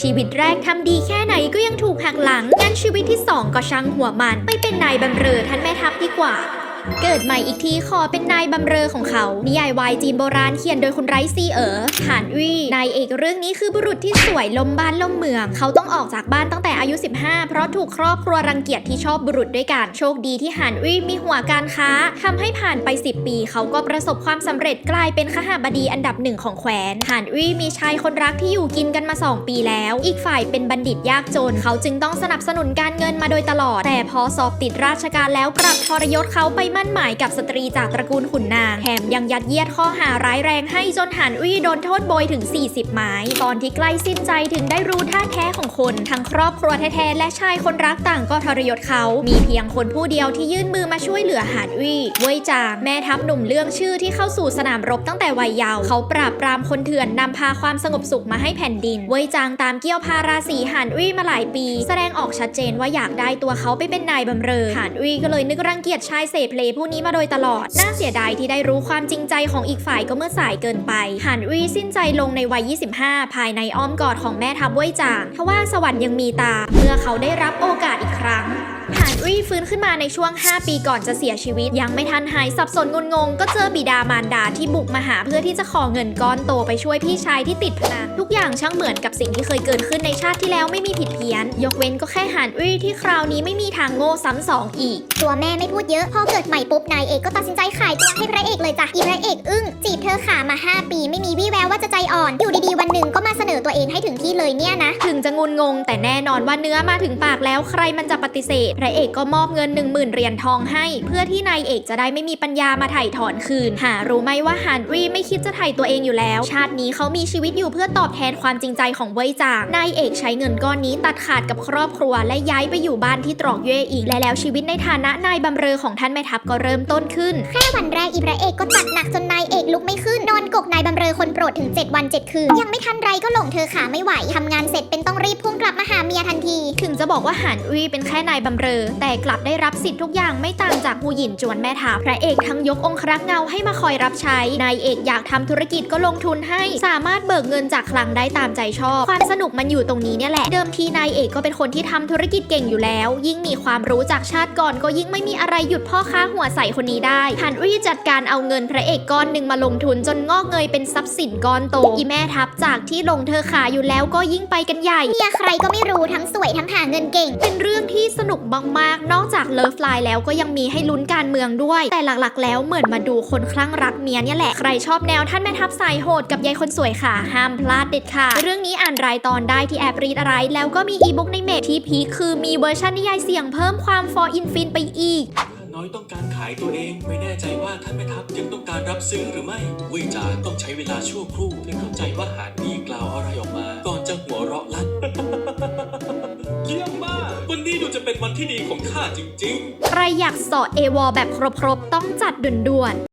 ชีวิตแรกทำดีแค่ไหนก็ยังถูกหักหลัง งั้นชีวิตที่สองก็ช่างหัวมัน ไปเป็นนายบำเรอท่านแม่ทัพดีกว่า เกิดใหม่อีกทีขอเป็นนายบำเรอของเขา นิยายวายจีนโบราณเขียนโดยคุณไรซีเอ๋อหานวี่นายเอกเรื่องนี้คือบุรุษที่สวยลมบ้านลมเมือง เขาต้องออกจากบ้านตั้งแต่อายุ 15 เพราะถูกครอบครัวรังเกียจที่ชอบบุรุษด้วยกันโชคดีที่หานวี่มีหัวการค้าทำให้ผ่านไป 10 ปี เขาก็ประสบความสำเร็จกลายเป็นขหบดีอันดับหนึ่งของแคว้นหานวี่มีชายคนรักที่อยู่กินกันมา 2 ปีแล้ว อีกฝ่ายเป็นบัณฑิตยากจน เขาจึงต้องสนับสนุนการเงินมาโดยตลอด แต่พอสอบติดราชการแล้วกลับทรยศเขาไปมั่นหมายกับสตรีจากตระกูลขุนนาง แถมยังยัดเยียดข้อหาร้ายแรงให้จนหานวี่โดนโทษโบยถึง 40หมายตอนที่ใกล้สิ้นใจถึงได้รู้ท่าแท้ของคน ทั้งครอบครัวแท้ๆและชายคนรักต่างก็ทรยศเขา มีเพียงคนผู้เดียวที่ยื่นมือมาช่วยเหลือหานวี่เว่ยจางแม่ทัพหนุ่มเรื่องชื่อที่เข้าสู่สนามรบตั้งแต่วัยเยาว์เขาปราบปรามคนเถื่อนนำพาความสงบสุขมาให้แผ่นดิน เว่ยจางตามเกี้ยวพาราสีหานวี่มาหลายปี แสดงออกชัดเจนว่าอยากได้ตัวเขาไปเป็นนายบำเรอหานวี่ก็เลยนึกรังเกียจชายเสเพลผู้นี้มาโดยตลอด น่าเสียดายที่ได้รู้ความจริงใจของอีกฝ่ายก็เมื่อสายเกินไป หันวีสิ้นใจลงในวัย 25 ภายในอ้อมกอดของแม่ทัพเว่ยจางทว่าสวรรค์ยังมีตา เมื่อเขาได้รับโอกาสอีกครั้ง หานวี่ฟื้นขึ้นมาในช่วง 5 ปีก่อนจะเสียชีวิต ยังไม่ทันหายสับสนงุนงง ก็เจอบิดามารดาที่บุกมาหาเพื่อที่จะขอเงินก้อนโตไปช่วยพี่ชายที่ติดพนันทุกอย่างช่างเหมือนกับสิ่งที่เคยเกิดขึ้นในชาติที่แล้วไม่มีผิดเพี้ยน ยกเว้นก็แค่หานวี่ที่คราวนี้ไม่มีทางโง่ซ้ำสองอีก ตัวแม่ไม่พูดเยอะ พอเกิดใหม่ปุ๊บนายเอกก็ตัดสินใจขายตัวให้พระเอกเลยจ้ะอีพระเอกอึ้งจีบเธอขามา 5 ปี ไม่มีวี่แววว่าจะใจอ่อนอยู่ดีๆวันหนึ่งก็มาเสนอตัวเองให้ถึงที่เลยเนี่ยนะ ถึงจะงุนงง แต่แน่นอนว่าเนื้อมาถึงปากแล้วใครมันจะปฏิเสธพระเอกก็มอบเงิน 1 0,000เหรียญทองให้ เพื่อที่นายเอกจะได้ไม่มีปัญญามาถ่ายถอนคืน หารู้ไหมว่าฮานรีไม่คิดจะถ่ายตัวเองอยู่แล้ว ชาตินี้เขามีชีวิตอยู่เพื่อตอบแทนความจริงใจของเว่ยจางนายเอกใช้เงินก้อนนี้ตัดขาดกับครอบครัว และย้ายไปอยู่บ้านที่ตรอกเย่อีกและแล้วชีวิตในฐานะนายบำเรอของท่านแม่ทัพก็เริ่มต้นขึ้นแค่วันแรกอีพระเอกก็จัดหนักจนนายเอกลุกไม่ขึ้นนอนกกนายบำเรอคนโปรดถึง 7 วัน 7 คืน ยังไม่ทันไรก็หลงเธอขาไม่ไหวทำงานเสร็จเป็นต้องรีบพุ่งกลับมาหาเมียทันที ถึงจะบอกว่าหานอุยเป็นแค่นายบำเรอแต่กลับได้รับสิทธิ์ทุกอย่างไม่ต่างจากหูหยินจวนแม่ทัพพระเอกทั้งยกองครักษ์เงาให้มาคอยรับใช้นายเอกอยากทำธุรกิจก็ลงทุนให้ สามารถเบิกเงินจากคลังได้ตามใจชอบ ความสนุกมันอยู่ตรงนี้เนี่ยแหละ เดิมทีนายเอกก็เป็นคนที่ทำธุรกิจเก่งอยู่แล้ว ยิ่งมีความรู้จากชาติก่อนก็ยิ่งไม่มีอะไรหยุดพ่อค้าหัวใสคนนี้ได้หานอุยจัดการเอาเงินพระเอกก้อนหนึ่งมาลงทุนจนงอกเงยเป็นทรัพย์สินก้อนโตอีแม่ทัพจากที่ลงเธอขาอยู่แล้วก็ยิ่งไปกันใหญ่เมียใครก็ไม่รู้ทั้งสวยทั้งหาเงินเก่ง เป็นเรื่องที่สนุกมาก นอกจากเลิฟไลน์แล้วก็ยังมีให้ลุ้นการเมืองด้วย แต่หลักๆ แล้วเหมือนมาดูคนคลั่งรักเมียเนี่ยแหละ ใครชอบแนวท่านแม่ทัพสายโหดกับยายคนสวยค่ะ ห้ามพลาดเด็ดค่ะ เรื่องนี้อ่านรายตอนได้ที่แอปรีดอะไร แล้วก็มีอีบุ๊กในเมทที่พีคคือมีเวอร์ชันนิยายเสียงเพิ่มความ for infin ไปอีกน้อยต้องการขายตัวเอง ไม่แน่ใจว่าท่านแม่ทัพยังต้องการรับซื้อหรือไม่เวิจาต้องใช้เวลาชั่วครู่เพื่อเข้าใจว่าหานมีกล่าวอะไรออกมา ก่อนจะหัวเราะลั่น เป็นวันที่ดีของข้าจริงๆ ใครอยากสอเอวอแบบครบๆ ต้องจัดด่วนๆ